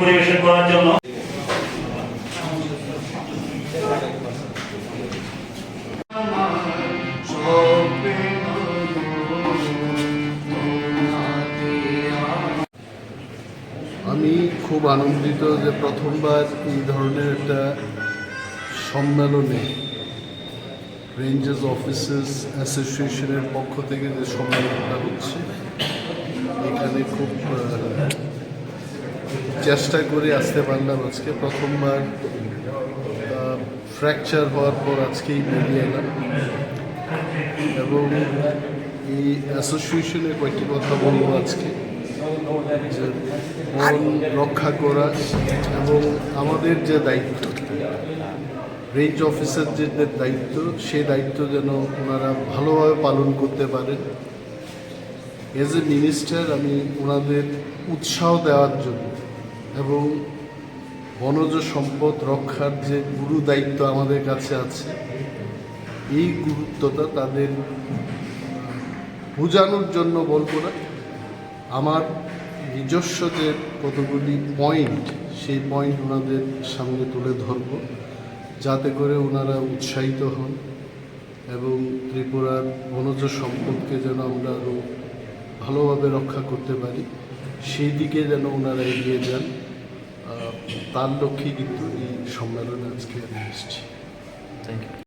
পরিবেশন করার জন্য। আমি খুব আনন্দিত যে প্রথমবার এই ধরনের একটা সম্মেলনে রেঞ্জার্স অফিসার্স অ্যাসোসিয়েশনের পক্ষ থেকে যে সম্মেলনটা হচ্ছে, এখানে খুব চেষ্টা করে আসতে পারলাম আজকে। প্রথমবার ফ্র্যাকচার হওয়ার পর আজকেই বেরিয়ে এলাম। এবং এই অ্যাসোসিয়েশনে কয়েকটি কথা বলব আজকে। যে বন রক্ষা করা এবং আমাদের যে দায়িত্ব রেঞ্জ অফিসার যে দায়িত্ব সেই দায়িত্ব যেন ওনারা ভালোভাবে পালন করতে পারেন। এজ এ মিনিস্টার আমি ওনাদের উৎসাহ দেওয়ার জন্য এবং বনজ সম্পদ রক্ষার যে গুরু দায়িত্ব আমাদের কাছে আছে, এই গুরুত্বটা তাদের বোঝানোর জন্য বলব না। আমার নিজস্ব যে কতগুলি পয়েন্ট সেই পয়েন্ট ওনাদের সামনে তুলে ধরব, যাতে করে ওনারা উৎসাহিত হন এবং ত্রিপুরার বনজ সম্পদকে যেন আমরা আরও ভালোভাবে রক্ষা করতে পারি। সেই দিকে যেন ওনারা এগিয়ে যান তার লক্ষ্যে কিন্তু এই সম্মেলনে আজকে আমি এসেছি। Thank you